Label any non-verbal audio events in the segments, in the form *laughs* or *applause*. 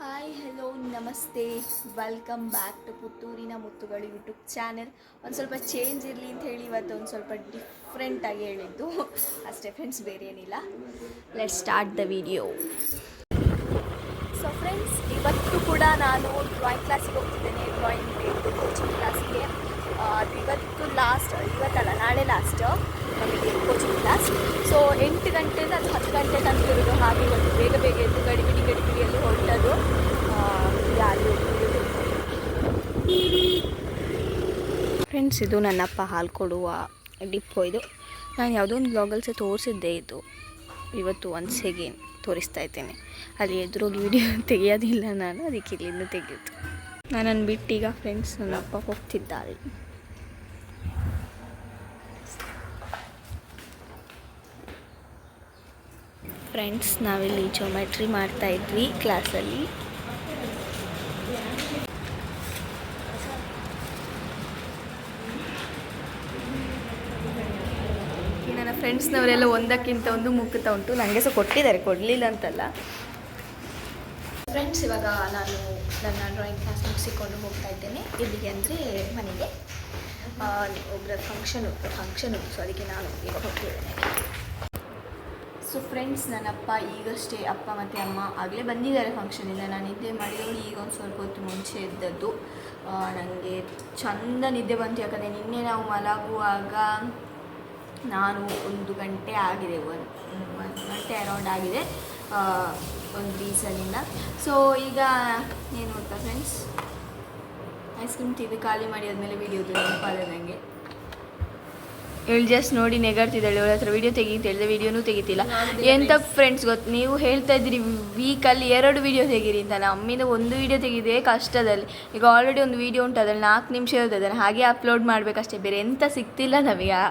Hi hello ನಮಸ್ತೆ welcome back to ಪುತ್ತೂರಿನ ಮುತ್ತುಗಳು ಯೂಟ್ಯೂಬ್ ಚಾನೆಲ್ ಒಂದು ಸ್ವಲ್ಪ ಚೇಂಜ್ ಇರಲಿ ಅಂತ ಹೇಳಿ ಇವತ್ತು ಒಂದು ಸ್ವಲ್ಪ ಡಿಫ್ರೆಂಟಾಗಿ ಹೇಳಿದ್ದು. ಅಷ್ಟೇ ಫ್ರೆಂಡ್ಸ್ ಬೇರೆ ಏನಿಲ್ಲ. Let start the video so friends ಇವತ್ತು ಕೂಡ ನಾನು ಡ್ರಾಯಿಂಗ್ ಕ್ಲಾಸಿಗೆ ಹೋಗ್ತಿದ್ದೇನೆ. ಡ್ರಾಯಿಂಗ್ ಕೋಚಿಂಗ್ ಕ್ಲಾಸಿಗೆ ಅದು ಇವತ್ತು ಲಾಸ್ಟ್ ಇವತ್ತಲ್ಲ ನಾಳೆ ಲಾಸ್ಟ್ ನಮಗೆ ಕೋಚಿಂಗ್ ಕ್ಲಾಸ್ ಸೊ ಎಂಟು ಗಂಟೆಯಿಂದ ಅದು ಹತ್ತು ಗಂಟೆ ತನಕ ಇರೋದು ಹಾಗೆ ಇವತ್ತು ಬೇಗ ಬೇಗ ಎದ್ದು ಗಡಿಬಿಡಿ ಗಡಿಬಿಡಿಯಲ್ಲಿ ಹೊರಟದು. ಯಾರು ಫ್ರೆಂಡ್ಸ್ ಇದು ನನ್ನಪ್ಪ ಹಾಲು ಕೊಡುವ ಡಿಪ್ಪೋ ಇದು. ನಾನು ಯಾವುದೋ ಒಂದು ಬ್ಲಾಗಲ್ಲಿ ಸಹ ತೋರಿಸಿದ್ದೆ ಇದು. ಇವತ್ತು ಒನ್ಸ್ ಹೇಗೆ ತೋರಿಸ್ತಾ ಇದ್ದೇನೆ. ಅಲ್ಲಿ ಎದುರೋಗಿ ವಿಡಿಯೋ *laughs* ತೆಗೆಯೋದಿಲ್ಲ ನಾನು, ಅದಕ್ಕೆ ಇಲ್ಲಿಂದ ತೆಗೆಯೋದು. ನಾನು ಬಿಟ್ಟು ಈಗ ಫ್ರೆಂಡ್ಸ್ ನನ್ನಪ್ಪ ಹೋಗ್ತಿದ್ದಾರೆ. ಫ್ರೆಂಡ್ಸ್ ನಾವಿಲ್ಲಿ ಜೊಮೆಟ್ರಿ ಮಾಡ್ತಾ ಇದ್ವಿ ಕ್ಲಾಸಲ್ಲಿ ನನ್ನ ಫ್ರೆಂಡ್ಸ್ನವರೆಲ್ಲ ಒಂದಕ್ಕಿಂತ ಒಂದು ಮುಕ್ಕುತ್ತಾ ಉಂಟು. ನನಗೆ ಸಹ ಕೊಟ್ಟಿದ್ದಾರೆ ಕೊಡಲಿಲ್ಲ ಅಂತಲ್ಲ. ಫ್ರೆಂಡ್ಸ್ ಇವಾಗ ನಾನು ನನ್ನ ಡ್ರಾಯಿಂಗ್ ಕ್ಲಾಸ್ ಮುಗಿಸಿಕೊಂಡು ಹೋಗ್ತಾ ಇದ್ದೇನೆ. ಇಲ್ಲಿಗೆ ಅಂದರೆ ಮನೆಗೆ. ಆ, ಒಬ್ಬರ ಫಂಕ್ಷನ್ ಫಂಕ್ಷನ್ ಸೊ ಅದಕ್ಕೆ ನಾನು ಈಗ ಹೋಗ್ತಿದ್ದೇನೆ. ಸೊ ಫ್ರೆಂಡ್ಸ್ ನನ್ನ ಅಪ್ಪ ಈಗಷ್ಟೇ ಅಪ್ಪ ಮತ್ತು ಅಮ್ಮ ಆಗಲೇ ಬಂದಿದ್ದಾರೆ ಫಂಕ್ಷನಿಂದ ನಾನು ನಿದ್ದೆ ಮಾಡಿದವಳು ಈಗ ಒಂದು ಸ್ವಲ್ಪ ಹೊತ್ತು ಮುಂಚೆ ಇದ್ದದ್ದು ನನಗೆ ಚಂದ ನಿದ್ದೆ ಬಂತು. ಯಾಕಂದರೆ ನಿನ್ನೆ ನಾವು ಮಲಗುವಾಗ ನಾನು ಒಂದು ಗಂಟೆ ಆಗಿದೆ ಒಂದು ಒಂದು ಗಂಟೆ ಅರೌಂಡ್ ಆಗಿದೆ ಒಂದು ರೀಸನಿಂದ ಸೊ ಈಗ ಏನು ಗೊತ್ತಾ ಫ್ರೆಂಡ್ಸ್ ಐಸ್ ಕ್ರೀಮ್ ತಿಂದು ಖಾಲಿ ಮಾಡಿ ಆದಮೇಲೆ ವಿಡಿಯೋದು ನೆನಪಾದ ನನಗೆ ಇವಳು ಜಸ್ಟ್ ನೋಡಿ ನೆಗಾಡ್ತಿದ್ದಾಳೆ. ಇವಳ ಹತ್ರ ವಿಡಿಯೋ ಹೇಳಿದೆ ವಿಡಿಯೋನೂ ತೆಗಿತಿಲ್ಲ. ಎಂತ ಫ್ರೆಂಡ್ಸ್ ಗೊತ್ತು, ನೀವು ಹೇಳ್ತಾ ಇದ್ದೀರಿ ವೀಕಲ್ಲಿ ಎರಡು ವಿಡಿಯೋ ತೆಗೀರಿ ಅಂತ. ನಮ್ಮಿಂದ ಒಂದು ವಿಡಿಯೋ ತೆಗಿದೆ ಕಷ್ಟದಲ್ಲಿ. ಈಗ ಆಲ್ರೆಡಿ ಒಂದು ವಿಡಿಯೋ ಉಂಟು, ಅದ್ರಲ್ಲಿ ನಾಲ್ಕು ನಿಮಿಷ ಇರುತ್ತೆ ಅದನ್ನು ಹಾಗೆ ಅಪ್ಲೋಡ್ ಮಾಡಬೇಕಷ್ಟೇ. ಬೇರೆ ಎಂತ ಸಿಗ್ತಿಲ್ಲ ನಮಗೆ ಆ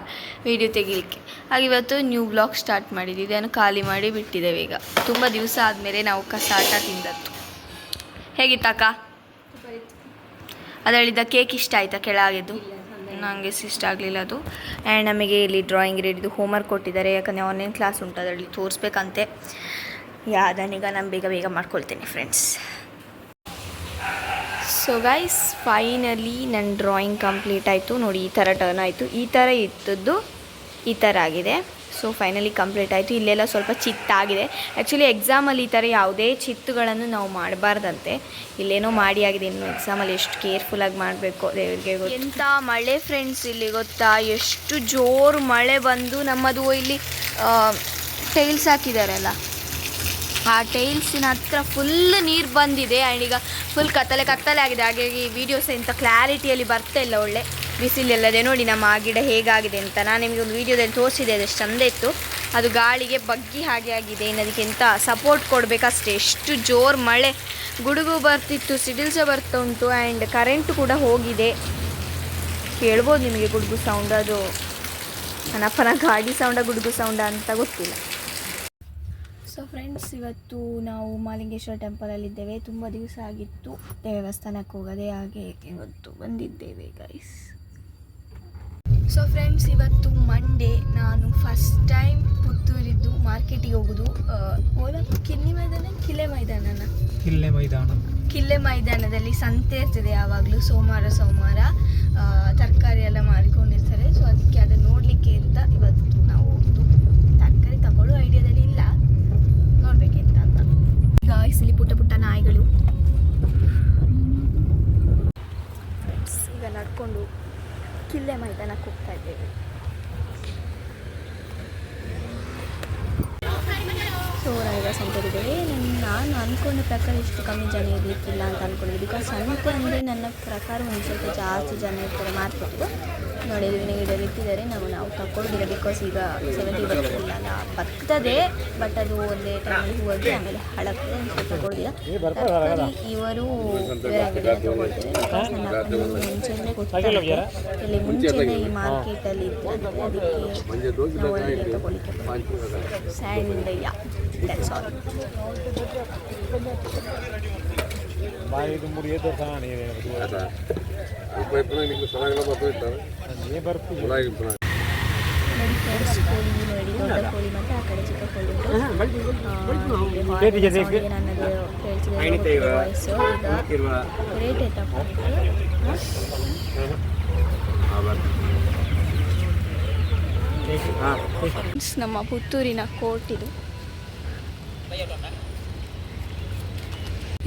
ವಿಡಿಯೋ ತೆಗಿಲಿಕ್ಕೆ. ಹಾಗೆ ಇವತ್ತು ನ್ಯೂ ಬ್ಲಾಗ್ ಸ್ಟಾರ್ಟ್ ಮಾಡಿದ್ವಿ. ಇದನ್ನು ಖಾಲಿ ಮಾಡಿ ಬಿಟ್ಟಿದ್ದೇವೆ ಈಗ. ತುಂಬ ದಿವಸ ಆದಮೇಲೆ ನಾವು ಕಸಾಟ ತಿಂದದ್ದು. ಹೇಗಿತ್ತಕ್ಕ ಅದರಲ್ಲಿದ್ದ ಕೇಕ್ ಇಷ್ಟ ಆಯ್ತಾ? ಕೆಳಗಿದ್ದು ನನಗೆ ಇಷ್ಟ ಆಗಲಿಲ್ಲ ಅದು. ಆ್ಯಂಡ್ ನಮಗೆ ಇಲ್ಲಿ ಡ್ರಾಯಿಂಗ್ ರೆಡಿದು ಹೋಮ್ವರ್ಕ್ ಕೊಟ್ಟಿದ್ದಾರೆ. ಯಾಕಂದರೆ ಆನ್ಲೈನ್ ಕ್ಲಾಸ್ ಉಂಟು, ಅದರಲ್ಲಿ ತೋರಿಸ್ಬೇಕಂತೆ. ಯಾ ಅದನ್ನೀಗ ನಾನು ಬೇಗ ಬೇಗ ಮಾಡ್ಕೊಳ್ತೇನೆ ಫ್ರೆಂಡ್ಸ್ ಸೊ ಗೈಸ್ ಫೈನಲಿ ನನ್ನ ಡ್ರಾಯಿಂಗ್ ಕಂಪ್ಲೀಟ್ ಆಯಿತು. ನೋಡಿ, ಈ ಥರ ಟರ್ನ್ ಆಯಿತು. ಈ ಥರ ಇದ್ದದ್ದು ಈ ಥರ ಆಗಿದೆ. ಸೊ ಫೈನಲಿ ಕಂಪ್ಲೀಟ್ ಆಯಿತು. ಇಲ್ಲೆಲ್ಲ ಸ್ವಲ್ಪ ಚಿತ್ತಾಗಿದೆ. ಆ್ಯಕ್ಚುಲಿ ಎಕ್ಸಾಮಲ್ಲಿ ಈ ಥರ ಯಾವುದೇ ಚಿತ್ತುಗಳನ್ನು ನಾವು ಮಾಡಬಾರ್ದಂತೆ. ಇಲ್ಲೇನೋ ಮಾಡಿ ಆಗಿದೆ. ಇನ್ನು ಎಕ್ಸಾಮಲ್ಲಿ ಎಷ್ಟು ಕೇರ್ಫುಲ್ಲಾಗಿ ಮಾಡಬೇಕು ದೇವರಿಗೆ ಎಂಥ ಮಳೆ ಫ್ರೆಂಡ್ಸ್ ಇಲ್ಲಿ ಗೊತ್ತಾ? ಎಷ್ಟು ಜೋರು ಮಳೆ ಬಂದು ನಮ್ಮದು ಇಲ್ಲಿ ಟೈಲ್ಸ್ ಹಾಕಿದಾರಲ್ಲ. ಆ ಟೈಲ್ಸಿನ ಹತ್ರ ಫುಲ್ ನೀರು ಬಂದಿದೆ. ಆ್ಯಂಡ್ ಈಗ ಫುಲ್ ಕತ್ತಲೆ ಕತ್ತಲೆ ಆಗಿದೆ. ಹಾಗಾಗಿ ವೀಡಿಯೋಸ್ ಇಂಥ ಕ್ಲಾರಿಟಿಯಲ್ಲಿ ಬರ್ತಾ ಇಲ್ಲ ಒಳ್ಳೆ. ಬಿಸಿಲೆಲ್ಲದೆ ನೋಡಿ ನಮ್ಮ ಆ ಗಿಡ ಹೇಗಾಗಿದೆ ಅಂತ. ನಾನು ನಿಮಗೆ ಒಂದು ವೀಡಿಯೋದಲ್ಲಿ ತೋರಿಸಿದೆ ಅದಷ್ಟು ಚಂದ ಇತ್ತು. ಅದು ಗಾಳಿಗೆ ಬಗ್ಗಿ ಹಾಗೆ ಆಗಿದೆ ಇನ್ನು ಸಪೋರ್ಟ್ ಕೊಡಬೇಕಷ್ಟೇ ಎಷ್ಟು ಜೋರು ಮಳೆ. ಗುಡುಗು ಬರ್ತಿತ್ತು, ಸಿಡಿಲ್ಸ ಬರ್ತಾ ಉಂಟು ಆ್ಯಂಡ್ ಕರೆಂಟು ಕೂಡ ಹೋಗಿದೆ. ಕೇಳ್ಬೋದು ನಿಮಗೆ ಗುಡುಗು ಸೌಂಡ್ ಅದು. ನನ್ನಪ್ಪನ ಗಾಡಿ ಸೌಂಡ ಗುಡುಗು ಸೌಂಡ ಅಂತ ಗೊತ್ತಿಲ್ಲ. ಸೊ ಫ್ರೆಂಡ್ಸ್ ಇವತ್ತು ನಾವು ಮಾಲಿಂಗೇಶ್ವರ ಟೆಂಪಲಲ್ಲಿದ್ದೇವೆ ತುಂಬ ದಿವಸ ಆಗಿತ್ತು ದೇವಸ್ಥಾನಕ್ಕೆ ಹೋಗದೆ ಹಾಗೆ ಇವತ್ತು ಬಂದಿದ್ದೇವೆ ಗೈಸ್ ಸೊ ಫ್ರೆಂಡ್ಸ್ ಇವತ್ತು ಮಂಡೇ ನಾನು ಫಸ್ಟ್ ಟೈಮ್ ಪುತ್ತೂರಿದ್ದು ಮಾರ್ಕೆಟಿಗೆ ಹೋಗೋದು. ಓಲ ಕಿನ್ನಿ ಮೈದಾನ ಕಿಲೆ ಮೈದಾನನ? ಕಿಲ್ಲೆ ಮೈದಾನ. ಕಿಲ್ಲೆ ಮೈದಾನದಲ್ಲಿ ಸಂತೆ ಇರ್ತದೆ ಯಾವಾಗಲೂ ಸೋಮವಾರ ಸೋಮವಾರ. ತರಕಾರಿ ಎಲ್ಲ ಮಾರಿಕೊಂಡಿರ್ತಾರೆ. ಸೊ ಅದಕ್ಕೆ ಅದನ್ನು ನೋಡಲಿಕ್ಕೆ ಅಂತ ಇವತ್ತು ನಾವು ಹೋಗುದು ತರಕಾರಿ ತಗೊಳ್ಳೋ ಐಡಿಯಾದಲ್ಲಿ ಇಲ್ಲ. ನೋಡಬೇಕೆಂತ ಅಂತ. ಗಾಯ್ಸ್ ಇಲ್ಲಿ ಪುಟ್ಟ ಪುಟ್ಟ ನಾಯಿಗಳು. ಈಗ ನಡ್ಕೊಂಡು ಕಿಲ್ಲೆ ಮೈದಾನಕ್ಕೆ ಹೋಗ್ತಾ ಇದ್ದೇವೆ ಸೊ ನಾವೀಗ ಸಂತೆಗಿದ್ದೇವೆ ನಾನು ಅಂದ್ಕೊಂಡ ಪ್ರಕಾರ ಇಷ್ಟು ಕಮ್ಮಿ ಜನ ಇರಲಿಕ್ಕಿಲ್ಲ ಅಂತ ಅಂದ್ಕೊಂಡಿದ್ದೆ ಬಿಕಾಸ್ ಸಂತೆ ಅಂದರೆ ನನ್ನ ಪ್ರಕಾರ ಒಂದು ಸ್ವಲ್ಪ ಜಾಸ್ತಿ ಜನ ಇರ್ತಾರೆ ಮಾರ್ಕೆಟ್ಗೆ. ನೋಡಿ ಗಿಡ ಇಟ್ಟಿದ್ದಾರೆ ನಾವು ನಾವು ತಗೊಂಡಿಲ್ಲ ಬಿಕಾಸ್ ಈಗ ಸೆವೆಂಟಿ ಬರ್ತಿಲ್ಲ ಅಲ್ಲ. ಬರ್ತದೆ ಬಟ್ ಅದು ಒಂದೇ ಟೈಮಲ್ಲಿ ಹೋಗಿ ಆಮೇಲೆ ಹಳಕ್ಕೆ ತಗೊಳ್ಳಿಲ್ಲ ಸ್ವಲ್ಪ ಇವರು ತಗೊಳ್ತಾರೆ. ಬಿಕಾಸ್ ನನ್ನ ಅಪ್ಪನಿಗೆ ಮುಂಚೆನೇ ಗೊತ್ತಿಲ್ಲ ಇಲ್ಲಿ ಮುಂಚೆನೇ ಈ ಮಾರ್ಕೆಟಲ್ಲಿ ಇತ್ತು ಅದಕ್ಕೆ ನಾವು ತಗೊಳ್ಳಿಕ್ಕೆ ಸ್ಯಾಂಡ್ ಯಾ ನಮ್ಮ ಪುತ್ತೂರಿನ ಕೋರ್ಟ್ ಇದು.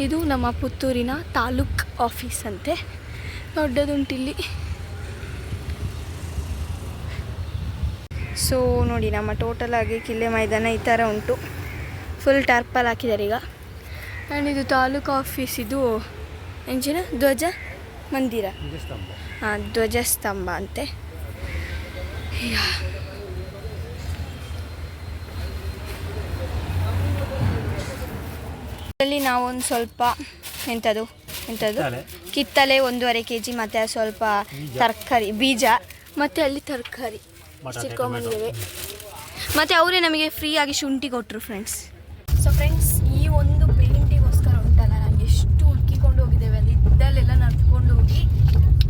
ಇದು ನಮ್ಮ ಪುತ್ತೂರಿನ ತಾಲೂಕ್ ಆಫೀಸ್ ಅಂತೆ. ದೊಡ್ಡದುಂಟಿಲ್ಲಿ. ಸೊ ನೋಡಿ ನಮ್ಮ ಟೋಟಲ್ ಆಗಿ ಕಿಲ್ಲೆ ಮೈದಾನ ಈ ಥರ ಉಂಟು. ಫುಲ್ ಟರ್ಪಲ್ ಹಾಕಿದ್ದಾರೆ ಈಗ. ಆ್ಯಂಡ್ ಇದು ತಾಲೂಕು ಆಫೀಸ್ ಇದು ಎಂಜಿನ ಧ್ವಜ ಮಂದಿರ. ಹಾಂ ಧ್ವಜಸ್ತಂಭ ಅಂತೆ. ಇದರಲ್ಲಿ ನಾವೊಂದು ಸ್ವಲ್ಪ ಎಂಥದ್ದು ಎಂಥದ್ದು. ಕಿತ್ತಲೆ ಒಂದೂವರೆ ಕೆ ಜಿ ಮತ್ತು ಸ್ವಲ್ಪ ತರಕಾರಿ ಬೀಜ. ಮತ್ತು ಅಲ್ಲಿ ತರಕಾರಿ. ಬಟಾಟೆ, ಸಿಕ್ಕೊಂಬಂದಿದ್ದೇವೆ ಮತ್ತು ಅವರೇ ನಮಗೆ ಫ್ರೀಯಾಗಿ ಶುಂಠಿ ಕೊಟ್ಟರು ಫ್ರೆಂಡ್ಸ್ ಸೊ ಫ್ರೆಂಡ್ಸ್ ಈ ಒಂದು ಪೇಂಟಿಗೋಸ್ಕರ ಉಂಟಲ್ಲ ನಾವು ಎಷ್ಟು ಹುಡುಕಿಕೊಂಡು ಹೋಗಿದ್ದೇವೆ. ಅಲ್ಲಿ ಇದ್ದಲ್ಲೆಲ್ಲ ನಡ್ಕೊಂಡು ಹೋಗಿ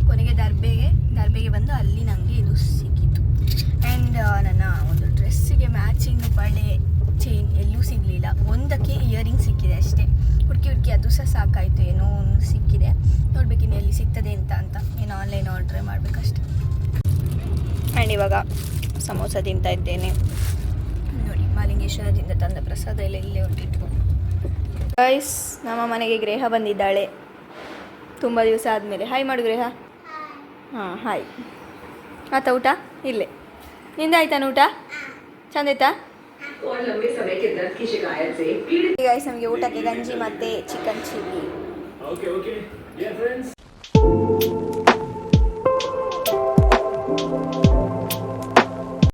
ಕೊನೆಗೆ ದರ್ಬೆಗೆ ದರ್ಬೆಗೆ ಬಂದು ಅಲ್ಲಿ ನನಗೆ ಇದು ಸಿಕ್ಕಿತು. ಆ್ಯಂಡ್ ನನ್ನ ಒಂದು ಡ್ರೆಸ್ಸಿಗೆ ಮ್ಯಾಚಿಂಗ್ ಬಳೆ ಸಹ ಸಾಕಾಯಿತು ಏನೋ ಒಂದು ಸಿಕ್ಕಿದೆ. ನೋಡ್ಬೇಕು ಇನ್ನು ಎಲ್ಲಿ ಸಿಗ್ತದೆ ಅಂತ ಅಂತ. ಏನು ಆನ್ಲೈನ್ ಆರ್ಡ್ರ್ ಮಾಡಬೇಕಷ್ಟೆ. ಆ್ಯಂಡ್ ಇವಾಗ ಸಮೋಸ ತಿಂತಾ ಇದ್ದೇನೆ. ನೋಡಿ ಮಾಲಿಂಗೇಶ್ವರದಿಂದ ತಂದ ಪ್ರಸಾದ ಎಲ್ಲ ಇಲ್ಲೇ ಹೊರಟಿತ್ತು ಗೈಸ್ ನಮ್ಮ ಮನೆಗೆ ಗ್ರೇಹ ಬಂದಿದ್ದಾಳೆ. ತುಂಬ ದಿವಸ ಆದಮೇಲೆ. ಹಾಯ್ ಮಾಡು ಗ್ರೇಹ. ಹಾಂ ಹಾಯ್ ಆತ ಊಟ? ಇಲ್ಲೇ. ನಿಂದ ಆಯ್ತಾನ ಊಟ ಚಂದ ಆಯ್ತಾ? और लंबे समय के दर्द की शिकायत से पीड़ित गाइस हम ये उठा के गंजी मत chicken chilli okay okay dear friends